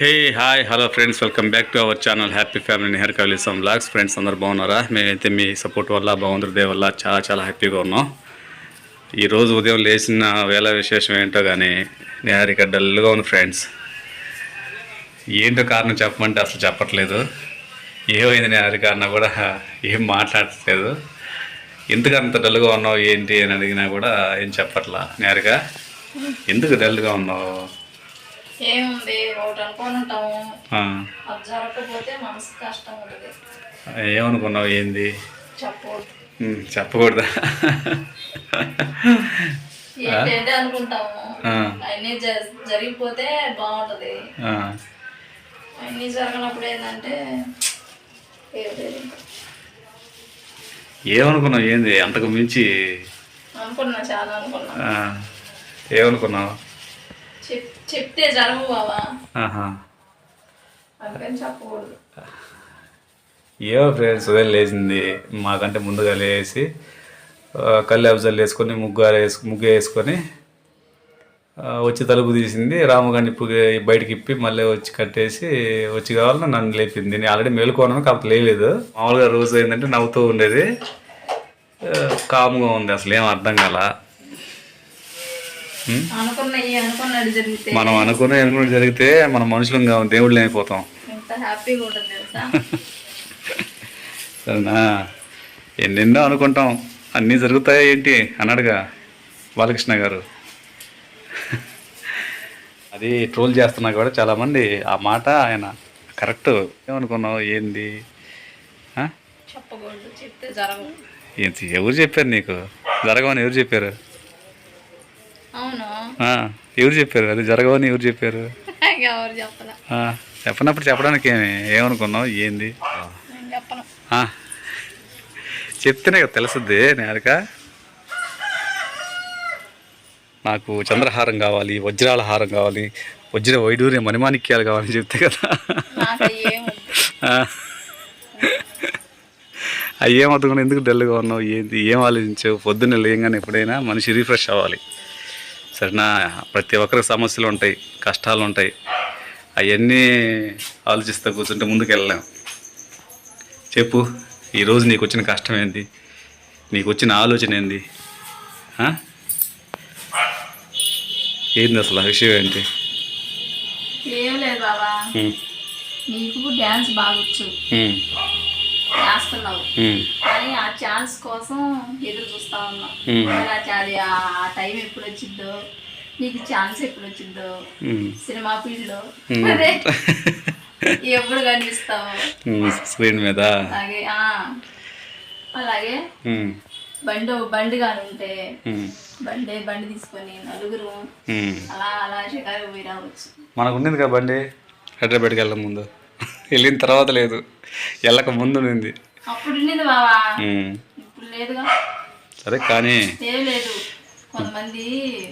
Hey hi hello friends welcome back to our channel happy family Nihar కవిలిసం blogs friends అందరు బాగున్నారా? మేమైతే మీ support వల్ల భగవంతుడి వల్ల చాలా చాలా హ్యాపీగా ఉన్నాం. ఈరోజు ఉదయం లేచిన వేళ విశేషం ఏంటో కానీ నిహారిక డల్గా ఉంది ఫ్రెండ్స్ ఏంటో కారణం చెప్పమంటే అసలు చెప్పట్లేదు. ఏమైంది నిహారిక అన్న కూడా ఏం మాట్లాడట్లేదు. ఎందుకు అంత డల్గా ఉన్నావు ఏంటి అని అడిగినా కూడా ఏం చెప్పట్లా? నిహారిక ఎందుకు డల్గా ఉన్నావు? ఏముంది ఒకటి అనుకొని ఉంటాము. అది జరగకపోతే మనసు కష్టం ఉంటుంది. ఏమనుకున్నావు ఏంది? చెప్పకూడదు. చెప్పకూడదా? ఏంటంటే అనుకుంటాము. అన్నీ జరిగిపోతే బాగుంటది. ఆ, అన్నీ జరగనప్పుడు ఏంటంటే. ఏమనుకున్నావు ఏంది? అంతకు మించి అనుకున్నా చాలా అనుకున్నా. ఏమనుకున్నావు? చెప్ చెప్తే జరగవు బావా. ఆహా. అందుకని చెప్పకూడదు. ఏమో ఫ్రెండ్స్ ఉదయం లేచింది. మాకంటే ముందుగా లేచి కళ్ళు అబ్జర్వ్ వేసుకొని ముగ్గు వేసు ముగ్గు వేసుకొని వచ్చి తలుపు తీసింది. రామగారిని ఇప్పుడు బయటికి ఇప్పి మళ్ళీ వచ్చి కట్టేసి వచ్చి కావాలని నన్ను లేపింది. నేను ఆల్రెడీ మేలుకోను కాకపోతే లేలేదు మామూలుగా రోజు ఏంటంటే నవ్వుతూ ఉండేది. కామ్గా ఉంది. అసలు ఏం అర్థం కాల. మనం అనుకున్న అనుకున్నది జరిగితే మన మనుషులం కావు దేవుళ్ళు అయిపోతాం సరేనా? ఎన్నెన్నో అనుకుంటాం. అన్నీ జరుగుతాయా ఏంటి? అన్నాడుగా బాలకృష్ణ గారు. అది ట్రోల్ చేస్తున్నా కూడా చాలామంది ఆ మాట ఆయన కరెక్ట్ ఏమనుకున్నావు? ఏంది? ఎవరు చెప్పారు నీకు? జరగవని ఎవరు చెప్పారు? ఎవరు చెప్పారు? అది జరగవని ఎవరు చెప్పారు? చెప్పనప్పుడు చెప్పడానికి ఏమి? ఏమనుకున్నావు? ఏంది? చెప్తేనే కదా తెలుసుద్ది నేరక నాకు చంద్రహారం కావాలి వజ్రాల హారం కావాలి వజ్ర వైడూర్య మణిమాణిక్యాలు కావాలని చెప్తే కదా. అవి ఏమవుతుంది ఎందుకు డల్గా ఉన్నావు? ఏంది? ఏం ఆలోచించావు? పొద్దున్న లేయంగానే ఎప్పుడైనా మనిషి రిఫ్రెష్ అవ్వాలి. సరేనా ప్రతి ఒక్కరికి సమస్యలు ఉంటాయి కష్టాలు ఉంటాయి. అవన్నీ ఆలోచిస్తూ కూర్చుంటే ముందుకు వెళ్ళలేం చెప్పు ఈరోజు నీకు వచ్చిన కష్టం ఏంది? నీకు వచ్చిన ఆలోచన ఏంది? ఏంది అసలు ఆ విషయం ఏంటి? ఏం లేదు బాబా. నీకు డ్యాన్స్ బాగొచ్చు ఉమ్, చేస్తున్నావు ఉమ్, కానీ ఆ ఛాన్స్ కోసం ఎదురు చూస్తా మరి ఆ టైం ఎప్పుడు వచ్చిందో నీకు ఛాన్స్ ఎప్పుడు వచ్చిందో. సినిమా ఎప్పుడు కనిపిస్తావు? స్క్రీన్ మీద. అలాగే ఆ, అలాగే బండి బండి కానీ ఉంటే బండి బండి తీసుకొని నలుగురు. అలా అలా షికారు పోయి రావచ్చు. మనకు ఉండింది కదా బండి? హైదరాబాద్కి వెళ్ళక ముందు వెళ్ళిన తర్వాత లేదు. వెళ్ళక ముందు ఉంది. అప్పుడు ఉన్నది బావా. ఉమ్. ఇప్పుడు లేదుగా. సరే కానీ ఏం లేదు. కొంతమంది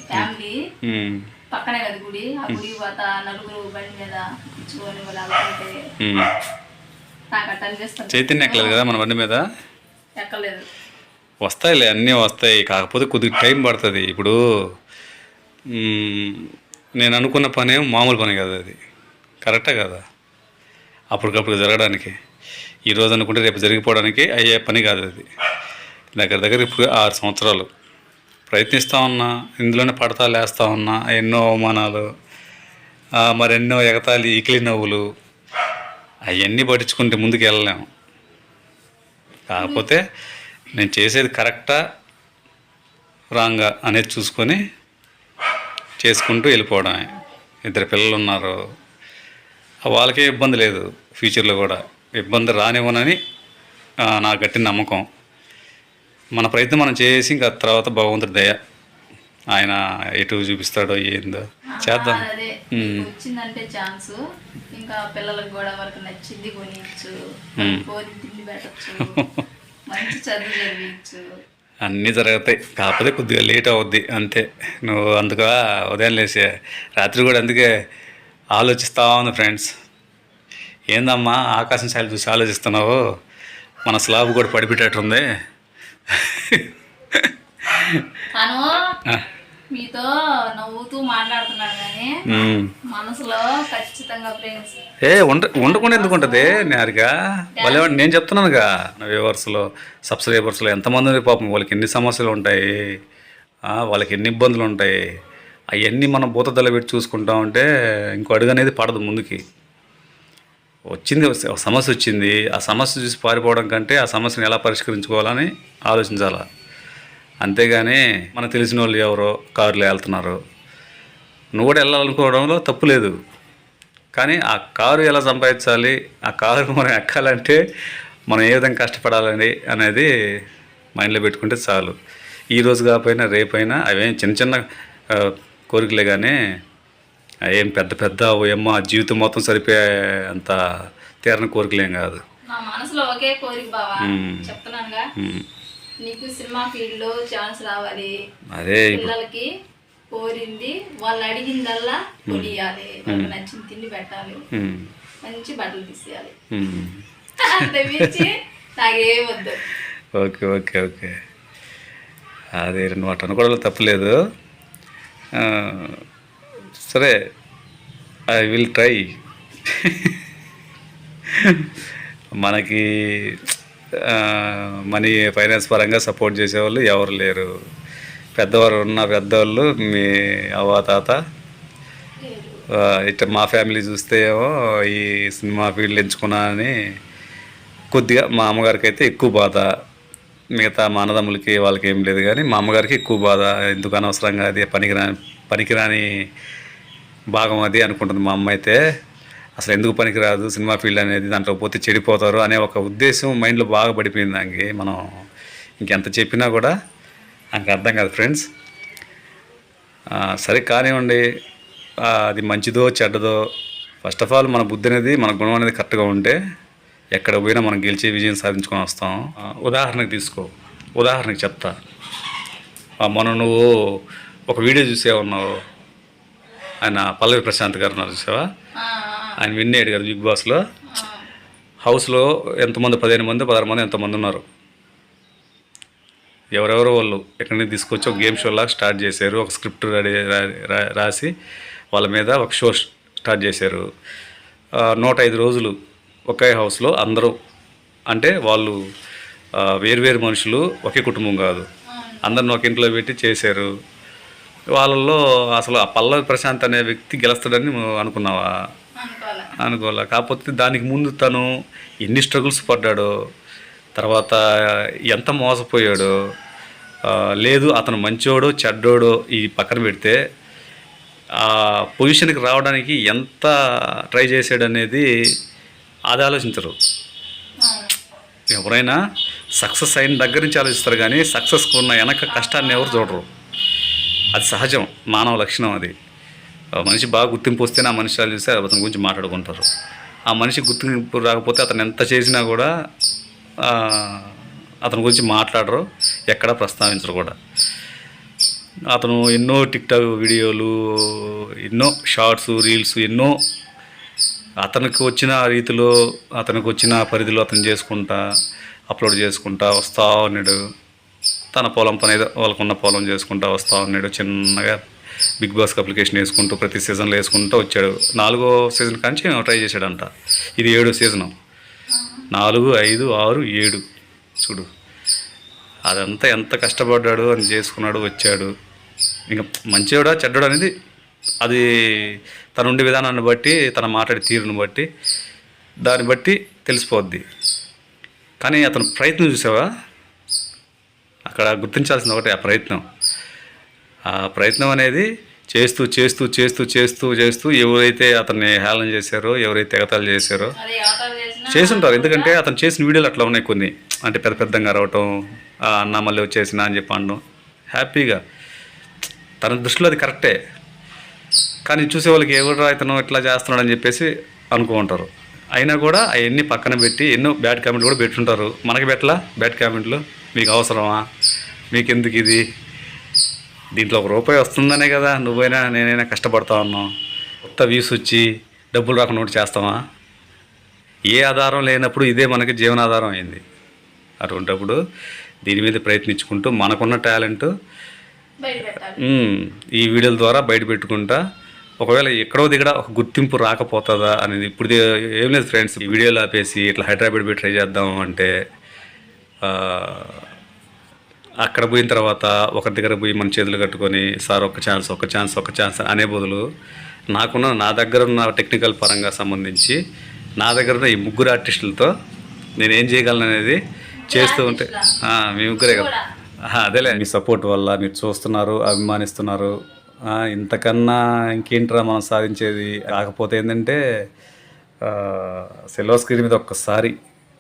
ఫ్యామిలీ ఉమ్, పక్కనే కదా గుడి. ఆ గుడి పోతా నలుగురు బండి మీద ఇచ్చుకొని వాళ్ళు అలవాటే ఉమ్. నాకు అట్ట అనిపిస్తుంది. చైతన్య ఎక్కలేదు కదా మన బండి మీద? ఎక్కలేదు. వస్తాయిలే అన్నీ వస్తాయి. కాకపోతే కొద్దిగా టైం పడుతుంది. ఇప్పుడు నేను అనుకున్న పని మామూలు పని కదా అది. కరెక్టే కదా? అప్పటికప్పుడు జరగడానికి. ఈరోజు అనుకుంటే రేపు జరిగిపోవడానికి అయ్యే పని కాదు అది. దగ్గర దగ్గర ఇప్పుడు ఆరు సంవత్సరాలు. ప్రయత్నిస్తూ ఉన్నా ఇందులోనే పడతా లేస్తూ ఉన్నా ఎన్నో అవమానాలు మరెన్నో ఎగతాళి ఈకిలి నవ్వులు అవన్నీ పట్టించుకుంటే ముందుకు వెళ్ళలేము కాకపోతే నేను చేసేది కరెక్టా రాంగా అనేది చూసుకొని చేసుకుంటూ వెళ్ళిపోవడమే. ఇద్దరు పిల్లలు ఉన్నారు వాళ్ళకే ఇబ్బంది లేదు ఫ్యూచర్లో కూడా. ఇబ్బంది రానివ్వనని నా గట్టి నమ్మకం. మన ప్రయత్నం మనం చేసి ఇంకా తర్వాత భగవంతుడి దయ ఆయన ఎటు చూపిస్తాడో ఏందో చేద్దాం. అదే. ఉమ్. వచ్చిందంటే ఛాన్స్ ఇంకా పిల్లలకు కూడా వాళ్ళకి నచ్చింది కొనియచ్చు. ఉమ్. కోరి తిండి పెట్టచ్చు. మంచి చదువు చదివించు. అన్నీ జరుగుతాయి. కాకపోతే కొద్దిగా లేట్ అవుద్ది. అంతే. నువ్వు అందుగా ఉదయం లేసే. రాత్రి కూడా అందుకే ఆలోచిస్తా ఉంది ఫ్రెండ్స్. ఏందమ్మా ఆకాశం శైలి చూసి ఆలోచిస్తున్నావు? మన స్లాబ్ కూడా పడిపెట్టేట్టుంది తను ఆ, మీతో నవ్వుతూ మాట్లాడుతున్నాను కానీ ఉమ్. మనసులో ఖచ్చితంగా ఫ్రెండ్స్ ఏ ఉండ ఉండకుండా ఎందుకు ఉంటుంది? నేరుగా వాళ్ళే నేను చెప్తున్నానుగా. నా వ్యూవర్స్లో సబ్స్క్రైబర్స్లో ఎంతమంది పాపం? వాళ్ళకి ఎన్ని సమస్యలు ఉంటాయి? వాళ్ళకి ఎన్ని ఇబ్బందులు ఉంటాయి? అవన్నీ మనం భూతద్దలు పెట్టి చూసుకుంటా ఉంటే ఇంకో అడుగు అనేది పడదు ముందుకి. వచ్చింది ఒక సమస్య వచ్చింది. ఆ సమస్య చూసి పారిపోవడం కంటే ఆ సమస్యను ఎలా పరిష్కరించుకోవాలని ఆలోచించాలి. అంతేగాని మనకు తెలిసిన వాళ్ళు ఎవరో కారులో వెళ్తున్నారు. నువ్వు కూడా వెళ్ళాలనుకోవడంలో తప్పు లేదు. కానీ ఆ కారు ఎలా సంపాదించాలి? ఆ కారు మనం ఎక్కాలంటే మనం ఏ విధంగా కష్టపడాలని అనేది మైండ్లో పెట్టుకుంటే చాలు. ఈ రోజు కాకపోయినా రేపైనా అవేం చిన్న చిన్న కోరికలే కానీ ఏం పెద్ద పెద్ద ఏమో జీవితం మొత్తం సరిపోయే అంత తీరని కోరికలేం కాదు. నా మనసులో ఒకే కోరిక బావా. మ్మ్. చెప్తున్నానుగా. ఉమ్. నీకు సినిమా ఫీల్డ్లో ఛాన్స్ రావాలి. అదే పిల్లలకి కోరింది వాళ్ళు అడిగిందల్లా కొనియాలి. వాళ్ళకి నచ్చిన తిండి పెట్టాలి. మంచి బట్టలు తీసేయాలి. నాకేం వద్దు. Okay okay okay. అదే రెండు మాట అనుకోవడంలో తప్పలేదు. సరే ఐ విల్ ట్రై. మనకి మనీ ఫైనాన్స్ పరంగా సపోర్ట్ చేసేవాళ్ళు ఎవరు లేరు. పెద్దవారు ఉన్న పెద్దవాళ్ళు మీ అవ్వ తాత ఇట్లా మా ఫ్యామిలీ చూస్తే ఏమో ఈ సినిమా ఫీల్డ్ ఎంచుకున్నా అని కొద్దిగా మా అమ్మగారికి అయితే ఎక్కువ బాధ. మిగతా మా అన్నదమ్ములకి వాళ్ళకి ఏం లేదు కానీ మా అమ్మగారికి ఎక్కువ బాధ ఎందుకు అనవసరంగా అది పనికిరాని పనికిరాని భాగం అది అనుకుంటుంది మా అమ్మ అయితే. అసలు ఎందుకు పనికిరాదు సినిమా ఫీల్డ్ అనేది దాంట్లో పోతే చెడిపోతారు అనే ఒక ఉద్దేశం మైండ్లో బాగా పడిపోయింది దానికి మనం ఇంకెంత చెప్పినా కూడా నాకు అర్థం కాదు ఫ్రెండ్స్. సరే కానివ్వండి అది మంచిదో చెడ్డదో ఫస్ట్ ఆఫ్ ఆల్ మన బుద్ధి అనేది మన గుణం అనేది కరెక్ట్గా ఉంటే ఎక్కడ పోయినా మనం గెలిచి విజయం సాధించుకొని వస్తాం. ఉదాహరణకు తీసుకో. ఉదాహరణకు చెప్తా. ఆ, మొన్న నువ్వు ఒక వీడియో చూసే ఉన్నావు ఆయన పల్లవి ప్రశాంత్ గారు ఉన్నారు చూసావా? ఆయన విన్నాడు కదా బిగ్ బాస్లో హౌస్లో ఎంతమంది? పదిహేను మంది పదహారు మంది ఎంతమంది ఉన్నారు? ఎవరెవరో వాళ్ళు ఎక్కడి నుంచి తీసుకొచ్చి ఒక గేమ్ షో లాగా స్టార్ట్ చేశారు. ఒక స్క్రిప్ట్ రెడీ రాసి వాళ్ళ మీద ఒక షో స్టార్ట్ చేశారు. నూట ఐదు రోజులు ఒకే హౌస్లో అందరూ. అంటే వాళ్ళు వేరువేరు మనుషులు ఒకే కుటుంబం కాదు. అందరిని ఒక ఇంట్లో పెట్టి చేశారు. వాళ్ళల్లో అసలు ఆ పల్లవి ప్రశాంత్ అనే వ్యక్తి గెలుస్తాడని అనుకున్నావా? అనుకోలే కాకపోతే దానికి ముందు తను ఎన్ని స్ట్రగుల్స్ పడ్డాడో తర్వాత ఎంత మోసపోయాడో లేదు అతను మంచోడో చెడ్డోడో ఈ పక్కన పెడితే ఆ పొజిషన్కి రావడానికి ఎంత ట్రై చేశాడు అనేది అది ఆలోచించరు. ఎవరైనా సక్సెస్ అయిన దగ్గర నుంచి ఆలోచిస్తారు కానీ సక్సెస్కి ఉన్న వెనక కష్టాన్ని ఎవరు చూడరు. అది సహజం మానవ లక్షణం అది. ఆ మనిషి బాగా గుర్తింపు వస్తేనే ఆ మనిషి ఆలోచిస్తే అతని గురించి మాట్లాడుకుంటారు. ఆ మనిషి గుర్తింపు రాకపోతే అతను ఎంత చేసినా కూడా అతని గురించి మాట్లాడరు ఎక్కడ ప్రస్తావించరు కూడా. అతను ఎన్నో టిక్టాక్ వీడియోలు ఎన్నో షార్ట్స్ రీల్స్ ఎన్నో అతనికి వచ్చిన రీతిలో అతనికి వచ్చిన పరిధిలో అతను చేసుకుంటా అప్లోడ్ చేసుకుంటా వస్తా ఉన్నాడు. తన పొలం పని ఏదో వాళ్ళకున్న పొలం చేసుకుంటా వస్తా ఉన్నాడు. చిన్నగా బిగ్ బాస్కి అప్లికేషన్ వేసుకుంటూ ప్రతి సీజన్లో వేసుకుంటూ వచ్చాడు. నాలుగో సీజన్ కాంచి ట్రై చేశాడంట. ఇది ఏడో సీజను. నాలుగు ఐదు ఆరు ఏడు. చూడు. అదంతా ఎంత కష్టపడ్డాడు అని చేసుకున్నాడు వచ్చాడు. ఇంకా మంచివాడా చెడ్డోడా అనేది అది తన ఉండే విధానాన్ని బట్టి తన మాట్లాడే తీరుని బట్టి దాన్ని బట్టి తెలిసిపోద్ది. కానీ అతను ప్రయత్నం చూసావా? అక్కడ గుర్తించాల్సింది ఒకటి ఆ ప్రయత్నం. ఆ ప్రయత్నం అనేది చేస్తూ చేస్తూ చేస్తూ చేస్తూ చేస్తూ ఎవరైతే అతన్ని హేళన చేశారో ఎవరైతే ఎగతాళి చేశారో చేసుంటారు ఎందుకంటే అతను చేసిన వీడియోలు అట్లా ఉన్నాయి కొన్ని. అంటే పెద్ద పెద్దంగా రావటం "ఆ, అన్న మళ్ళీ వచ్చేసిన అని చెప్పి అనడం. హ్యాపీగా. తన దృష్టిలో అది కరెక్టే. కానీ చూసే వాళ్ళకి ఎవరు ఇతను ఇట్లా చేస్తున్నాడు అని చెప్పేసి అనుకుంటారు అయినా కూడా అవన్నీ పక్కన పెట్టి ఎన్నో బ్యాడ్ కామెంట్లు కూడా పెట్టుంటారు. మనకి పెట్టలా? బ్యాడ్ కామెంట్లు? మీకు అవసరమా? మీకెందుకు ఇది? దీంట్లో ఒక రూపాయి వస్తుందనే కదా. నువ్వైనా నేనైనా కష్టపడతా ఉన్నాం కొత్త వ్యూస్ వచ్చి డబ్బులు రాకుండా ఒకటి చేస్తామా ఏ ఆధారం లేనప్పుడు ఇదే మనకి జీవనాధారం అయింది. అటువంటప్పుడు దీని మీద ప్రయత్నించుకుంటూ మనకున్న టాలెంట్. ఈ వీడియోల ద్వారా బయట పెట్టుకుంటా ఒకవేళ ఎక్కడో దిగడ ఒక గుర్తింపు రాకపోతుందా అనేది ఇప్పుడు ఏం లేదు ఫ్రెండ్స్. ఈ వీడియోలు ఆపేసి ఇట్లా హైదరాబాద్ పోయి ట్రై చేద్దాం అంటే అక్కడ పోయిన తర్వాత ఒకరి దగ్గర పోయి మన చేతులు కట్టుకొని సార్ ఒక ఛాన్స్ ఒక ఛాన్స్ ఒక ఛాన్స్ అనే బదులు నాకున్న నా దగ్గర ఉన్న టెక్నికల్ పరంగా సంబంధించి నా దగ్గర ఉన్న ఈ ముగ్గురు ఆర్టిస్టులతో నేను ఏం చేయగలను అనేది చేస్తూ ఉంటే మీ ముగ్గురే కదా. అదేలే. మీ సపోర్ట్ వల్ల మీరు చూస్తున్నారు అభిమానిస్తున్నారు ఇంతకన్నా ఇంకేంట్రా మనం సాధించేది? కాకపోతే ఏంటంటే సెలవు స్క్రీన్ మీద ఒక్కసారి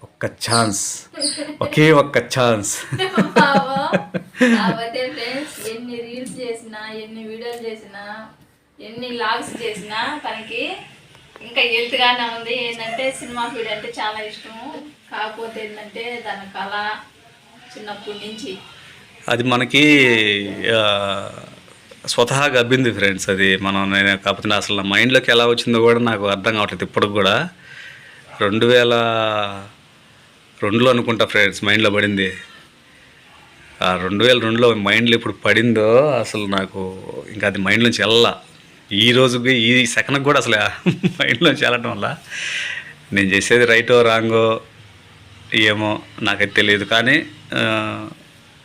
ఒక్క ఛాన్స్ ఒకే ఒక్క ఛాన్స్. ఎన్ని రీల్స్ చేసినా ఎన్ని వీడియోలు చేసినా ఎన్ని లాగ్స్ చేసినా తనకి ఇంకా హెల్త్గానే ఉంది. ఏంటంటే సినిమా ఫీడ్ అంటే చాలా ఇష్టము. కాకపోతే ఏంటంటే దాని కళ చిన్నప్పటి నుంచి. అది మనకి స్వతహాగా అబ్బింది ఫ్రెండ్స్ అది. మనం నేను కాకపోతే అసలు నా మైండ్లోకి ఎలా వచ్చిందో కూడా నాకు అర్థం కావట్లేదు ఇప్పటికి కూడా. రెండు వేల రెండులో అనుకుంటా ఫ్రెండ్స్ మైండ్లో పడింది. ఆ రెండు వేల రెండులో మైండ్లో ఇప్పుడు పడిందో అసలు నాకు ఇంకా అది మైండ్లోంచి వెళ్ళా ఈ రోజుకి ఈ సెకండ్కి కూడా అసలు మైండ్లోంచి వెళ్ళటం వల్ల నేను చేసేది రైటో రాంగో ఏమో నాకైతే తెలియదు. కానీ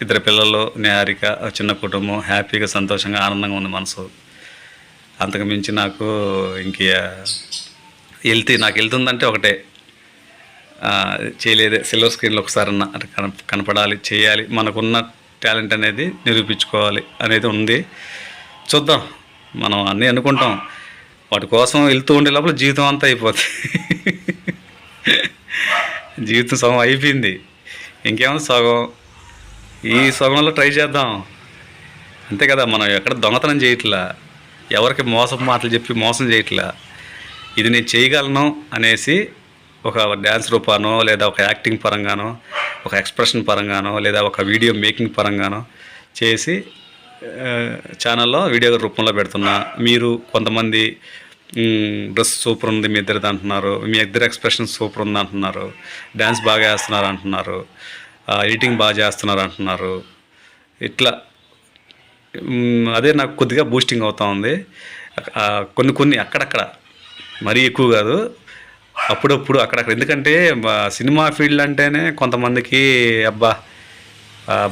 ఇద్దరు పిల్లలు నిహారిక చిన్న కుటుంబం హ్యాపీగా సంతోషంగా ఆనందంగా ఉంది మనసు. అంతకు మించి నాకు ఇంక వెళ్తే నాకు వెళ్తుందంటే ఒకటే. చేయలేదే సిల్వర్ స్క్రీన్లో ఒకసారి అన్న అటు కన కనపడాలి చేయాలి. మనకున్న టాలెంట్ అనేది నిరూపించుకోవాలి అనేది ఉంది. చూద్దాం మనం అన్నీ అనుకుంటాం. వాటి కోసం వెళ్తూ ఉండే లోపల జీవితం అంతా అయిపోతుంది జీవితం సగం అయిపోయింది. ఇంకేమో సగం? ఈ సగంలో ట్రై చేద్దాం. అంతే కదా మనం ఎక్కడ దొంగతనం చేయట్లా ఎవరికి మోసం మాటలు చెప్పి మోసం చేయట్లా. ఇది నేను చేయగలను అనేసి ఒక డ్యాన్స్ రూపానో లేదా ఒక యాక్టింగ్ పరంగానో ఒక ఎక్స్ప్రెషన్ పరంగానో లేదా ఒక వీడియో మేకింగ్ పరంగానో చేసి ఛానల్లో వీడియో రూపంలో పెడుతున్నా. మీరు కొంతమంది డ్రెస్ సూపర్ ఉంది మీ ఇద్దరిది అంటున్నారు మీ ఇద్దరు ఎక్స్ప్రెషన్ సూపర్ ఉంది అంటున్నారు డ్యాన్స్ బాగా వేస్తున్నారు అంటున్నారు. ఎడిటింగ్ బాగా చేస్తున్నారు అంటున్నారు. ఇట్లా అదే నాకు కొద్దిగా బూస్టింగ్ అవుతా ఉంది. కొన్ని కొన్ని అక్కడక్కడ మరీ ఎక్కువ కాదు. అప్పుడప్పుడు అక్కడక్కడ ఎందుకంటే మా సినిమా ఫీల్డ్ అంటేనే కొంతమందికి అబ్బా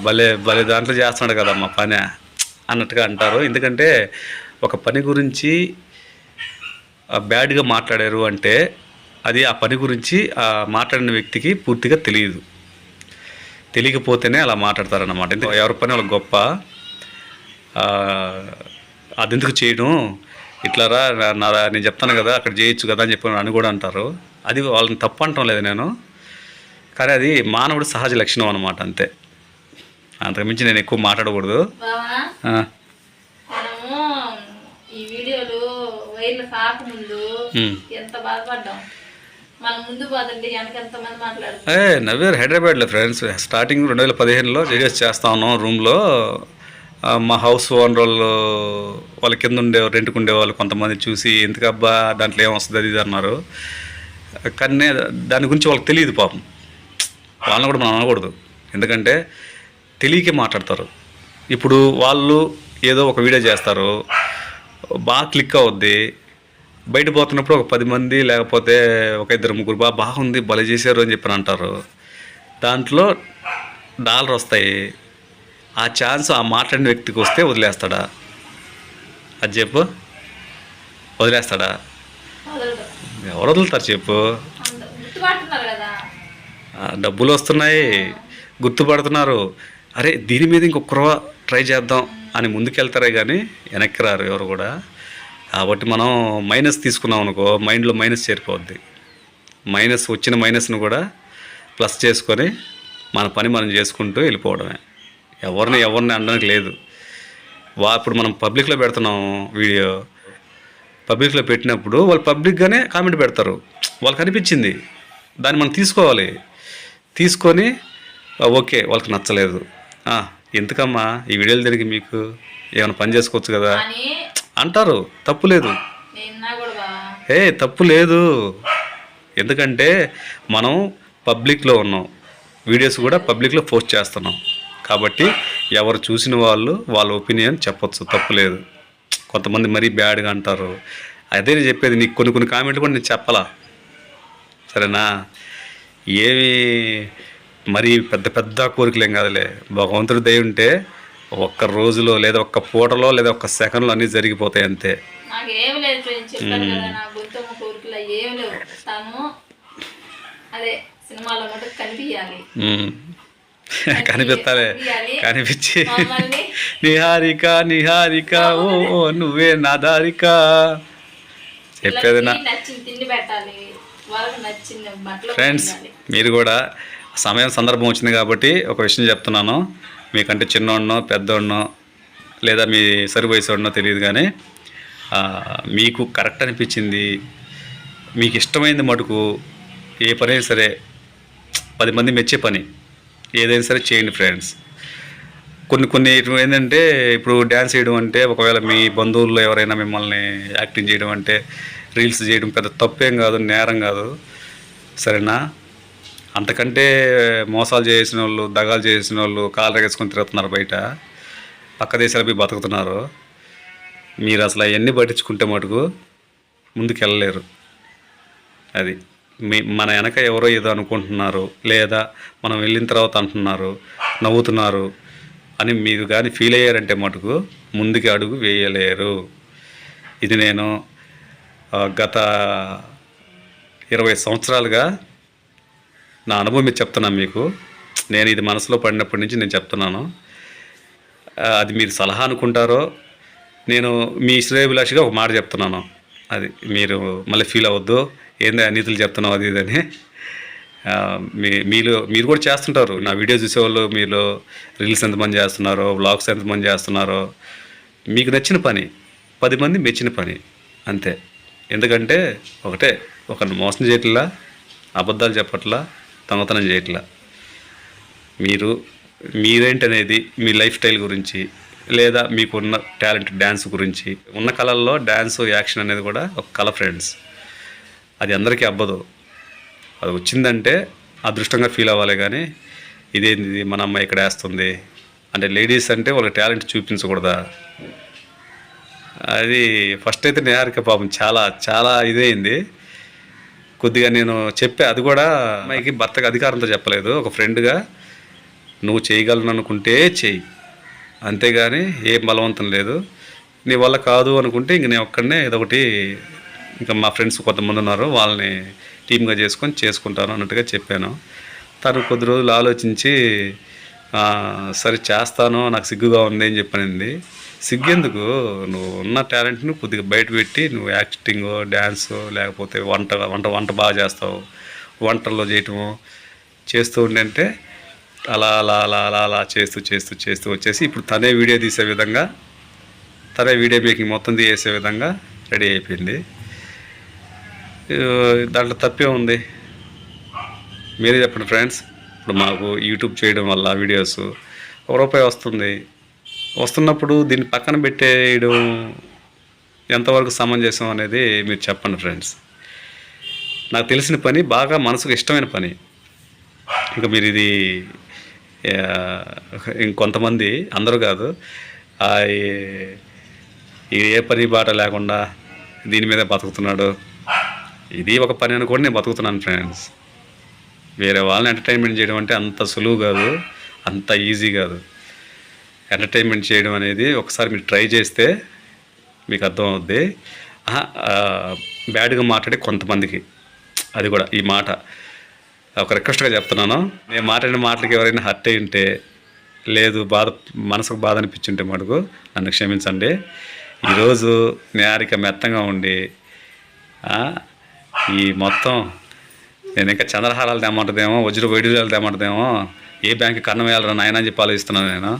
భలే భలే దాంట్లో చేస్తున్నాడు కదమ్మా పని అన్నట్టుగా అంటారు. ఎందుకంటే ఒక పని గురించి బ్యాడ్గా మాట్లాడారు అంటే అది ఆ పని గురించి మాట్లాడిన వ్యక్తికి పూర్తిగా తెలియదు. తెలియకపోతేనే అలా మాట్లాడతారన్నమాట. ఎందుకు ఎవరి పని వాళ్ళకి గొప్ప. అది ఎందుకు చేయడం ఇట్లా రా నా- నేను చెప్తాను కదా అక్కడ చేయొచ్చు కదా అని చెప్పి అని కూడా అంటారు. అది వాళ్ళని తప్పు అంటాం లేదు నేను. కానీ అది మానవుడు సహజ లక్షణం అనమాట అంతే. అంతకుమించి నేను ఎక్కువ మాట్లాడకూడదు. ఈ వీడియోలు వైర్లు కాకముందు ఉమ్. ఎంత బాధపడ్డాం? ఏ హైదరాబాద్లో ఫ్రెండ్స్. స్టార్టింగ్ రెండు వేల పదిహేనులో వీడియోస్ చేస్తా ఉన్నాం రూమ్లో. మా హౌస్ ఓనర్ వాళ్ళు వాళ్ళ కింద ఉండే రెంట్కి ఉండేవాళ్ళు కొంతమంది చూసి ఎందుకబ్బా దాంట్లో ఏమొస్తుంది? అది ఇది అన్నారు. కానీ దాని గురించి వాళ్ళకి తెలియదు పాపం. వాళ్ళని కూడా మనం అనకూడదు. ఎందుకంటే తెలియకే మాట్లాడతారు. ఇప్పుడు వాళ్ళు ఏదో ఒక వీడియో చేస్తారు. బాగా క్లిక్ అవుద్ది. బయట పోతున్నప్పుడు ఒక పది మంది లేకపోతే ఒక ఇద్దరు ముగ్గురు బాగా బాగుంది భలే చేశారు అని చెప్పి అంటారు. దాంట్లో డాలర్ వస్తాయి. ఆ ఛాన్స్ ఆ మాట్లాడిన వ్యక్తికి వస్తే వదిలేస్తాడా? అది చెప్పు. వదిలేస్తాడా? ఎవరు వదులుతారు చెప్పు. డబ్బులు వస్తున్నాయి. గుర్తుపడుతున్నారు. అరే దీని మీద ఇంకొక ట్రై చేద్దాం అని ముందుకెళ్తారే కానీ వెనక్కి రారు ఎవరు కూడా. కాబట్టి మనం మైనస్ తీసుకున్నాం అనుకో మైండ్లో మైనస్ చేరిపోద్ది. మైనస్ వచ్చిన మైనస్ను కూడా ప్లస్ చేసుకొని మన పని మనం చేసుకుంటూ వెళ్ళిపోవడమే. ఎవరిని ఎవరిని అనడానికి లేదు. వా ఇప్పుడు మనం పబ్లిక్లో పెడుతున్నాం వీడియో పబ్లిక్లో పెట్టినప్పుడు వాళ్ళు పబ్లిక్గానే కామెంట్ పెడతారు. వాళ్ళకి అనిపించింది. దాన్ని మనం తీసుకోవాలి. తీసుకొని ఓకే వాళ్ళకి నచ్చలేదు. ఎందుకమ్మా? ఈ వీడియోలు తిరిగి మీకు ఏమైనా పని చేసుకోవచ్చు కదా? అంటారు తప్పు లేదు. ఏ తప్పు లేదు. ఎందుకంటే మనం పబ్లిక్లో ఉన్నాం. వీడియోస్ కూడా పబ్లిక్లో పోస్ట్ చేస్తున్నాం. కాబట్టి ఎవరు చూసిన వాళ్ళు వాళ్ళ ఒపీనియన్ చెప్పొచ్చు తప్పులేదు కొంతమంది మరీ బ్యాడ్గా అంటారు. అదే నేను చెప్పేది నీకు కొన్ని కొన్ని కామెంట్లు కూడా నేను చెప్పాలా? సరేనా? ఏమి మరీ పెద్ద పెద్ద కోరికలేం కాదులే. భగవంతుడి దయ ఉంటే ఒక్క రోజులో లేదా ఒక్క పూటలో లేదా ఒక్క సెకండ్లో అన్నీ జరిగిపోతాయి అంతే. నాకు ఏం లేదు ఫ్రెండ్స్ చెప్పాను కదా నా గొంతమ్మ కోరికలు ఏం లేవు. తను అదే సినిమాలో మటుకు కనిపించాలి ఉమ్. కనిపిస్తాలే. కనిపించాలి. కనిపించి నిహారిక నిహారిక ఓ నువ్వే నా దారిక. చెప్పేది ఫ్రెండ్స్. మీరు కూడా సమయం సందర్భం వచ్చింది కాబట్టి ఒక విషయం చెప్తున్నాను. మీకంటే చిన్నోడినో పెద్దోడినో లేదా మీ సరి వయసుడినో తెలియదు కానీ మీకు కరెక్ట్ అనిపించింది మీకు ఇష్టమైంది మటుకు ఏ పనైనా సరే పది మంది మెచ్చే పని ఏదైనా సరే చేయండి ఫ్రెండ్స్. కొన్ని కొన్ని ఏంటంటే ఇప్పుడు డ్యాన్స్ చేయడం అంటే ఒకవేళ మీ బంధువుల్లో ఎవరైనా మిమ్మల్ని యాక్టింగ్ చేయడం అంటే రీల్స్ చేయడం పెద్ద తప్పేం కాదు నేరం కాదు. సరేనా? అంతకంటే మోసాలు చేసిన వాళ్ళు దగాలు చేసిన వాళ్ళు కాలు రెగేసుకొని తిరుగుతున్నారు బయట. పక్క దేశాలపై పోయి బతుకుతున్నారు. మీరు అసలు అవన్నీ పట్టించుకుంటే మటుకు ముందుకు వెళ్ళలేరు అది. మీ మన వెనక ఎవరో ఏదో అనుకుంటున్నారు లేదా మనం వెళ్ళిన తర్వాత అంటున్నారు నవ్వుతున్నారు అని మీరు కానీ ఫీల్ అయ్యారంటే మటుకు ముందుకి అడుగు వేయలేరు. ఇది నేను గత ఇరవై సంవత్సరాలుగా నా అనుభవం మీద చెప్తున్నాను మీకు. నేను ఇది మనసులో పడినప్పటి నుంచి నేను చెప్తున్నాను. అది మీరు సలహా అనుకుంటారో నేను మీ శ్రేయభిలాషిగా ఒక మాట చెప్తున్నాను. అది మీరు మళ్ళీ ఫీల్ అవ్వద్దు. ఏంది అనితులు చెప్తున్నావు అది ఇదని ఆ, మీ మీరు మీరు కూడా చేస్తుంటారు. నా వీడియో చూసేవాళ్ళు మీరు రీల్స్ ఎంతమంది చేస్తున్నారో వ్లాగ్స్ ఎంతమంది చేస్తున్నారో మీకు నచ్చిన పని పది మంది మెచ్చిన పని అంతే. ఎందుకంటే ఒకటే ఒక మోసం చేయట్లా అబద్ధాలు చెప్పట్లా దొంగతనం చేయట్లా. మీరు మీరేంటనేది మీ లైఫ్ స్టైల్ గురించి లేదా మీకున్న టాలెంట్ డ్యాన్స్ గురించి. ఉన్న కళల్లో డ్యాన్స్ యాక్షన్ అనేది కూడా ఒక కళ ఫ్రెండ్స్. అది అందరికీ అవ్వదు అది వచ్చిందంటే అదృష్టంగా ఫీల్ అవ్వాలి కానీ ఇదేంది మన అమ్మాయి ఇక్కడ వేస్తుంది? అంటే లేడీస్ అంటే వాళ్ళ టాలెంట్ చూపించకూడదా? అది ఫస్ట్ అయితే నిహారిక పాపం చాలా చాలా ఇదైంది కొద్దిగా నేను చెప్పే అది కూడా అమ్మాయికి భర్తకు అధికారంతో చెప్పలేదు. ఒక ఫ్రెండ్గా నువ్వు చేయగలను అనుకుంటే చెయ్యి అంతేగాని ఏం బలవంతం లేదు. నీ వల్ల కాదు అనుకుంటే ఇంక నేను ఒక్కడనే ఏదో ఒకటి ఇంకా మా ఫ్రెండ్స్ కొంతమంది ఉన్నారు వాళ్ళని టీమ్గా చేసుకొని చేసుకుంటాను అన్నట్టుగా చెప్పాను. తను కొద్ది రోజులు ఆలోచించి సరే చేస్తాను నాకు సిగ్గుగా ఉంది అని చెప్పనింది. సిగ్గెందుకు? నువ్వు ఉన్న టాలెంట్ని కొద్దిగా బయట పెట్టి నువ్వు యాక్టింగ్ డ్యాన్స్ లేకపోతే వంట వంట వంట బాగా చేస్తావు వంటల్లో చేయటము చేస్తూ ఉండంటే అలా అలా అలా అలా అలా చేస్తూ చేస్తూ చేస్తూ వచ్చేసి ఇప్పుడు తనే వీడియో తీసే విధంగా తనే వీడియో మేకింగ్ మొత్తం తీసే విధంగా రెడీ అయిపోయింది. దాంట్లో తప్పే ఉంది. మీరే చెప్పండి ఫ్రెండ్స్. ఇప్పుడు మాకు యూట్యూబ్ చేయడం వల్ల వీడియోస్ ఒక రూపాయి వస్తుంది. వస్తున్నప్పుడు దీన్ని పక్కన పెట్టేయడం ఎంతవరకు సమంజసం అనేది మీరు చెప్పండి ఫ్రెండ్స్. నాకు తెలిసిన పని బాగా మనసుకు ఇష్టమైన పని. ఇంకా మీరు ఇది ఇంకొంతమంది అందరూ కాదు ఆ, ఈ- ఏ పని బాట లేకుండా దీని మీద బతుకుతున్నాడు. ఇది ఒక పని అని కూడా నేను బతుకుతున్నాను ఫ్రెండ్స్. వేరే వాళ్ళని ఎంటర్టైన్మెంట్ చేయడం అంటే అంత సులువు కాదు అంత ఈజీ కాదు. ఎంటర్టైన్మెంట్ చేయడం అనేది ఒకసారి మీరు ట్రై చేస్తే మీకు అర్థం అవుద్ది ఆహా, బ్యాడ్గా మాట్లాడే కొంతమందికి అది కూడా ఈ మాట. ఒక రిక్వెస్ట్గా చెప్తున్నాను. నేను మాట్లాడిన మాటలకి ఎవరైనా హర్ట్ అయి ఉంటే లేదు బాధ మనసుకు బాధ అనిపించుంటే మటుకు నన్ను క్షమించండి. ఈరోజు నేరిక మెత్తంగా ఉండి ఈ మొత్తం నేను ఇంకా చంద్రహారాలు తెమ్మంటదేమో వజ్ర వైడూర్యాలు తెమ్మంటదేమో ఏ బ్యాంక్ కన్నం వేయాలరా నాయన అని చెప్పి ఆలోచిస్తున్నాను నేను.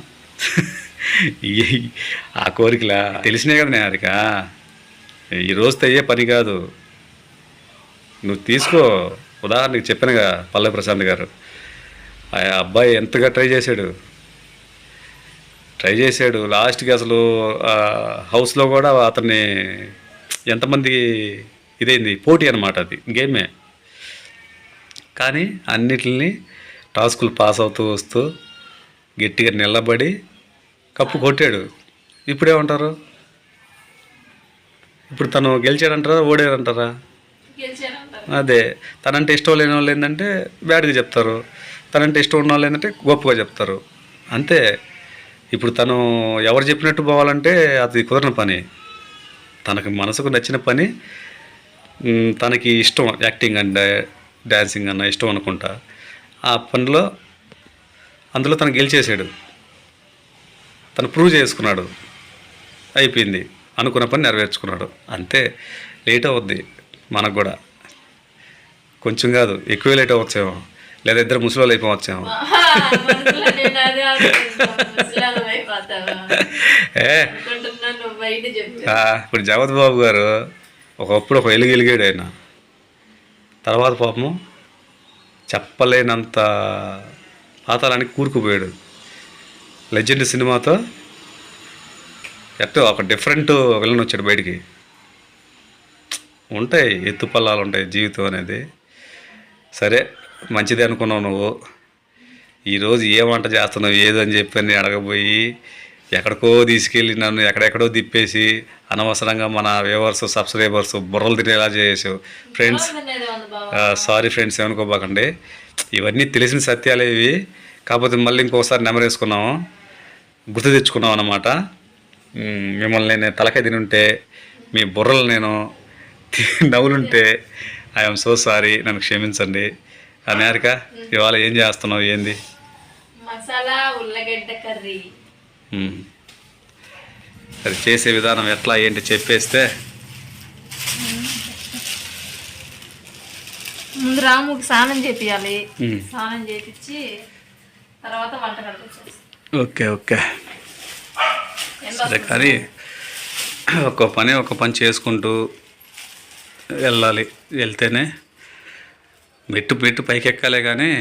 ఆ కోరికలా తెలిసినే కదా నేహారిక ఈ రోజుతో అయ్యే పని కాదు. నువ్వు తీసుకో. ఉదాహరణకి చెప్పానుగా పల్లవి ప్రశాంత్ గారు. ఆ అబ్బాయి ఎంతగా ట్రై చేశాడు? ట్రై చేశాడు. లాస్ట్కి అసలు హౌస్లో కూడా అతన్ని ఎంతమంది ఇదైంది? పోటీ అనమాట అది. గేమే కానీ అన్నిటిని టాస్కులు పాస్ అవుతూ వస్తూ గట్టిగా నిలబడి కప్పు కొట్టాడు. ఇప్పుడేమంటారు? ఇప్పుడు తను గెలిచాడంటారా? ఓడాడంటారా? అదే. తనంటే ఇష్టం లేని వాళ్ళు ఏంటంటే బ్యాడ్గా చెప్తారు. తనంటే ఇష్టం ఉన్న వాళ్ళు ఏంటంటే గొప్పగా చెప్తారు. అంతే. ఇప్పుడు తను ఎవరు చెప్పినట్టు పోవాలంటే అది కుదరని పని. తనకు మనసుకు నచ్చిన పని. తనకి ఇష్టం యాక్టింగ్ అంటే డ్యాన్సింగ్ అన్న ఇష్టం అనుకుంటా. ఆ పనిలో అందులో తను గెలిచేసాడు తను ప్రూవ్ చేసుకున్నాడు. అయిపోయింది. అనుకున్న పని నెరవేర్చుకున్నాడు. అంతే. లేట్ అవుద్ది మనకు కూడా. కొంచెం కాదు ఎక్కువ లేట్ అవ్వచ్చేమో. లేదా ఇద్దరు ముసలి అయిపోవచ్చేమో. ఇప్పుడు జగత్ బాబు గారు ఒకప్పుడు ఒక ఎలుగు ఎలిగాడు ఆయన. తర్వాత పాపము చెప్పలేనంత పాతాళానికి కూరుకుపోయాడు. లెజెండ్ సినిమాతో ఎట్టో ఒక డిఫరెంట్ విలన్ వచ్చాడు బయటికి. ఉంటాయి ఎత్తుపల్లాలు ఉంటాయి జీవితం అనేది. సరే మంచిదే అనుకున్నావు నువ్వు. ఈరోజు ఏ వంట చేస్తున్నావు ఏదని చెప్పి అని అడగబోయి ఎక్కడికో తీసుకెళ్ళి నన్ను ఎక్కడెక్కడో తిప్పేసి అనవసరంగా మన వ్యూవర్స్ సబ్స్క్రైబర్స్ బుర్రలు తినేలా చేసావు ఫ్రెండ్స్ సారీ ఫ్రెండ్స్ ఏమనుకోబాకండి. ఇవన్నీ తెలిసిన సత్యాలే ఇవి. కాకపోతే మళ్ళీ ఇంకోసారి నెమరు వేసుకున్నాము. గుర్తు తెచ్చుకున్నాం అన్నమాట. మ్, మిమ్మల్ని నేను తలకాయ తిని ఉంటే మీ బుర్రలు నేను నవ్వులుంటే ఐఎమ్ సో సారీ నన్ను క్షమించండి. అమెరికా ఇవాళ ఏం చేస్తున్నావు ఏంది? మసాలా ఉల్లగడ్డ కర్రీ. మ్. అది చేసే విధానం ఎట్లా ఏంటి చెప్పేస్తే. ముందు రాముకి స్నానం చేపియాలి. స్నానం చేపించి తర్వాత వచ్చేసి ఓకే ఓకే. సరే కానీ ఒక్కో పని ఒక్క పని చేసుకుంటూ వెళ్ళాలి. వెళ్తేనే మెట్టు మెట్టు పైకి ఎక్కాలే కానీ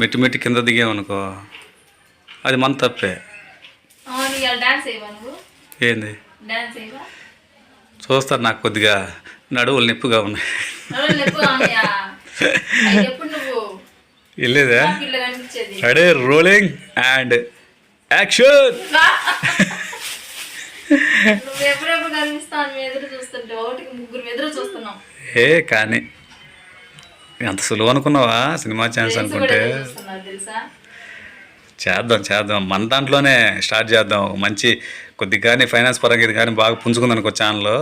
మెట్టు మెట్టు కింద దిగామనుకో అది మన తప్పే. ఏంది? చూస్తారు నాకు కొద్దిగా నడువులు నొప్పిగా ఉన్నాయి. వెళ్ళేదా? అడే రోలింగ్ అండ్ యాక్షన్ ఏ కానీ అంత సులువు అనుకున్నావా సినిమా ఛాన్స్ అనుకుంటే? చేద్దాం చేద్దాం. మన దాంట్లోనే స్టార్ట్ చేద్దాం. మంచి కొద్దిగా కానీ ఫైనాన్స్ పరంగా ఇది కానీ బాగా పుంజుకుంది అనుకో ఛానల్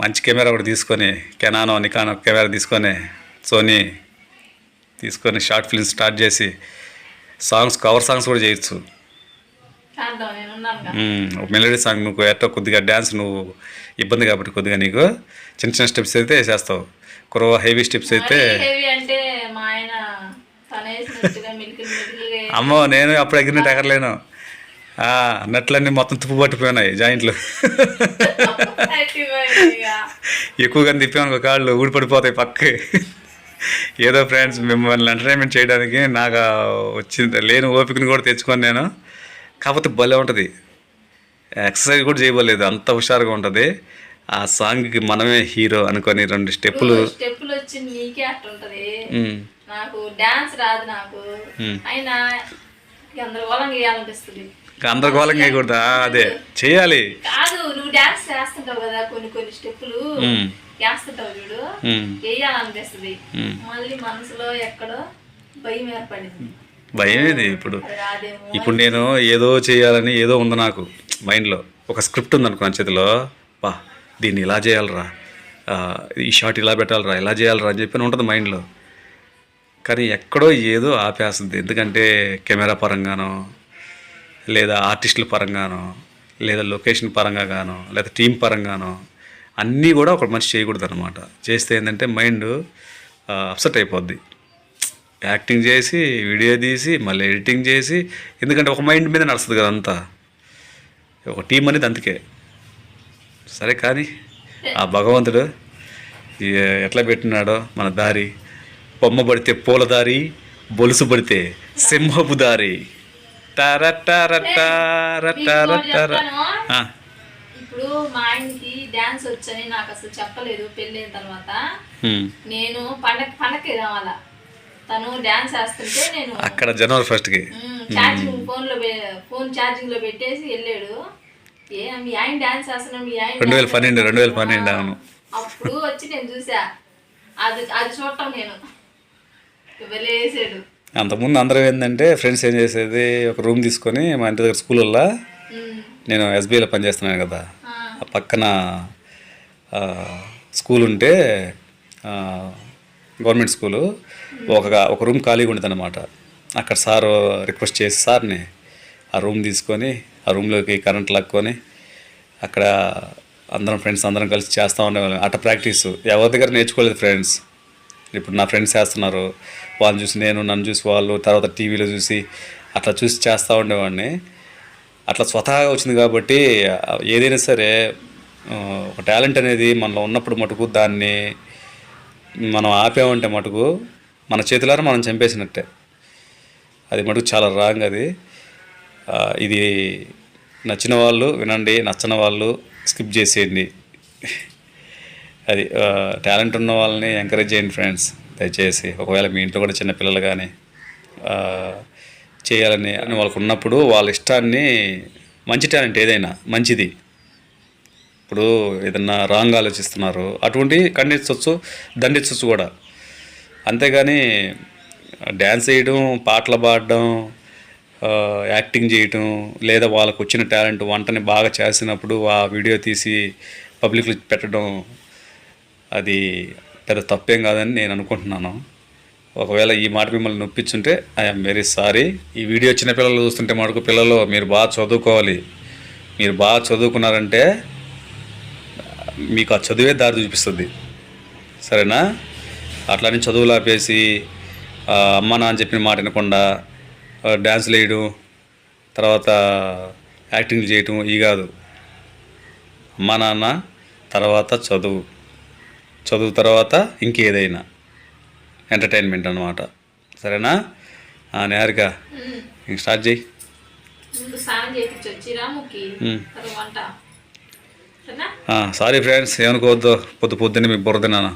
మంచి కెమెరా కూడా తీసుకొని కెనానో నికానో కెమెరా తీసుకొని సోనీ తీసుకొని షార్ట్ ఫిల్మ్స్ స్టార్ట్ చేసి సాంగ్స్ కవర్ సాంగ్స్ కూడా చేయొచ్చు. మెలోడీ సాంగ్ నువ్వు ఎట్టో కొద్దిగా డ్యాన్స్ నువ్వు ఇబ్బంది కాబట్టి కొద్దిగా నీకు. చిన్న చిన్న స్టెప్స్ అయితే వేసేస్తావు కురవ హెవీ స్టెప్స్ అయితే అమ్మో నేను అప్పుడు ఎగిరినట్టు ఎగరలేను. నట్లన్నీ మొత్తం తుప్పు పట్టిపోయినాయి జాయింట్లు. ఎక్కువగా తిప్పామనుకో కాళ్ళు ఊడిపడిపోతాయి పక్కకి ఏదో ఫ్రెండ్స్ మిమ్మల్ని ఎంటర్టైన్మెంట్ చేయడానికి నాకు వచ్చింది లేని ఓపికని కూడా తెచ్చుకొని నేను. కాకపోతే భలే ఉంటుంది. ఎక్సర్సైజ్ కూడా చేయబోలేదు అంత హుషారుగా ఉంటుంది. ఆ సాంగ్కి మనమే హీరో అనుకొని రెండు స్టెప్పులు. స్టెప్పులు వచ్చి నీకే అట్టుంటది. నాకు డాన్స్ రాదు నాకు. అయినా గందరగోళం చేయాలనిపిస్తుంది. వేయకూడదు ఆ, అదే చేయాలి. కాదు నువ్వు డాన్స్ చేస్తుంటావు కదా కొన్ని కొన్ని స్టెప్పులు. చేస్తుంటావు చూడు. వేయాలనిపిస్తుంది. మళ్ళీ మనసులో ఎక్కడో భయం ఏర్పడింది. భయం ఇది ఇప్పుడు? ఇప్పుడు నేను ఏదో చేయాలని ఏదో ఉంది నాకు మైండ్లో ఒక స్క్రిప్ట్ ఉంది అనుకో చేతిలో. బా దీన్ని ఇలా చేయాలరా. ఈ షాట్ ఇలా పెట్టాలరా ఇలా చేయాలరా అని చెప్పి ఉంటుంది మైండ్లో కానీ ఎక్కడో ఏదో ఆపేస్తుంది. ఎందుకంటే కెమెరా పరంగానో లేదా ఆర్టిస్టుల పరంగానో లేదా లొకేషన్ పరంగా గానో లేదా టీం పరంగానో అన్నీ కూడా ఒక మనిషి చేయకూడదు అనమాట చేస్తే ఏంటంటే మైండ్ అప్సెట్ అయిపోద్ది. యాక్టింగ్ చేసి వీడియో తీసి మళ్ళీ ఎడిటింగ్ చేసి ఎందుకంటే ఒక మైండ్ మీద నడుస్తుంది కదా అంతా. ఒక టీం అనేది అందుకే. సరే కానీ ఆ భగవంతుడు ఎట్లా పెట్టినాడో మన దారి? బొమ్మ పడితే పూల దారి బొలుసు పడితే సింహపు దారి. ఇప్పుడు మా ఆయనకి డాన్స్ వచ్చని నాకు అసలు చెప్పలేదు పెళ్ళైన తర్వాత. నేను పండగ పండగకి రావాలా? తను డాన్స్ వేస్తుంటే నేను అక్కడ జనవరి ఫస్ట్కి. ఛార్జింగ్ ఫోన్లో ఫోన్ ఛార్జింగ్లో పెట్టేసి వెళ్ళాడు. ఏ మీ ఆయన డాన్స్ వేస్తున్నాడు మీ ఆయన రెండు వేల పన్నెండు, రెండు వేల పన్నెండు, అవును. అప్పుడు వచ్చి నేను చూసా. అది అది చూడటం నేను. వెళ్ళేసాడు అంతకుముందు అందరం ఏంటంటే ఫ్రెండ్స్ ఏం చేసేది? ఒక రూమ్ తీసుకొని మా ఇంటి దగ్గర స్కూల్లో నేను ఎస్బీఐలో పనిచేస్తున్నాను కదా. ఆ. పక్కన స్కూల్ ఉంటే గవర్నమెంట్ స్కూలు. ఒక ఒక రూమ్ ఖాళీగా ఉంటుంది అనమాట అక్కడ సార్ రిక్వెస్ట్ చేసి సార్ని ఆ రూమ్ తీసుకొని ఆ రూమ్లోకి కరెంట్ లాక్కొని అక్కడ అందరం ఫ్రెండ్స్ అందరం కలిసి చేస్తూ ఉండేవాళ్ళం. అట్ట ప్రాక్టీస్ ఎవరి దగ్గర నేర్చుకోలేదు ఫ్రెండ్స్ ఇప్పుడు నా ఫ్రెండ్స్ చేస్తున్నారు. వాళ్ళని చూసి నేను నన్ను చూసి వాళ్ళు తర్వాత టీవీలో చూసి అట్లా చూసి చేస్తూ ఉండేవాడిని. అట్లా స్వతహాగా వచ్చింది కాబట్టి ఏదైనా సరే ఒక టాలెంట్ అనేది మనలో ఉన్నప్పుడు మటుకు దాన్ని మనం ఆపామంటే మటుకు మన చేతులారా మనం చంపేసినట్టే. అది మటుకు చాలా రాంగ్ అది. ఇది నచ్చిన వాళ్ళు వినండి నచ్చని వాళ్ళు స్కిప్ చేసేయండి. అది టాలెంట్ ఉన్న వాళ్ళని ఎంకరేజ్ చేయండి ఫ్రెండ్స్. దయచేసి ఒకవేళ మీ ఇంట్లో కూడా చిన్నపిల్లలు కానీ చేయాలని అని వాళ్ళకు ఉన్నప్పుడు వాళ్ళ ఇష్టాన్ని మంచి టాలెంట్ ఏదైనా మంచిది. ఇప్పుడు ఏదన్నా రాంగ్ ఆలోచిస్తున్నారు అటువంటి ఖండించవచ్చు దండించవచ్చు కూడా. అంతేగాని డ్యాన్స్ చేయడం పాటలు పాడడం యాక్టింగ్ చేయటం లేదా వాళ్ళకు వచ్చిన టాలెంట్ వంటని బాగా చేసినప్పుడు ఆ వీడియో తీసి పబ్లిక్లో పెట్టడం అది పెద్ద తప్పేం కాదని నేను అనుకుంటున్నాను. ఒకవేళ ఈ మాట మిమ్మల్ని నొప్పించుంటే ఐఎమ్ వెరీ సారీ ఈ వీడియో చిన్న పిల్లలు చూస్తుంటే మటుకు పిల్లలు మీరు బాగా చదువుకోవాలి. మీరు బాగా చదువుకున్నారంటే మీకు ఆ చదువే దారి చూపిస్తుంది. సరేనా? అట్లానే చదువులు ఆపేసి ఆ, అమ్మ నాన్న చెప్పిన మాట వినకుండా ఆ, డ్యాన్సులు వేయడం తర్వాత యాక్టింగ్ చేయటం ఇవి కాదు. అమ్మ నాన్న తర్వాత చదువు. చదువు తర్వాత ఇంకేదైనా ఎంటర్టైన్మెంట్ అన్నమాట. సరేనా? నిహారిక ఇంక స్టార్ట్ చేయి. సారీ ఫ్రెండ్స్ ఏమనుకోవద్దు పొద్దు పొద్దున్నే మీకు బుర్ర తిన్నాను?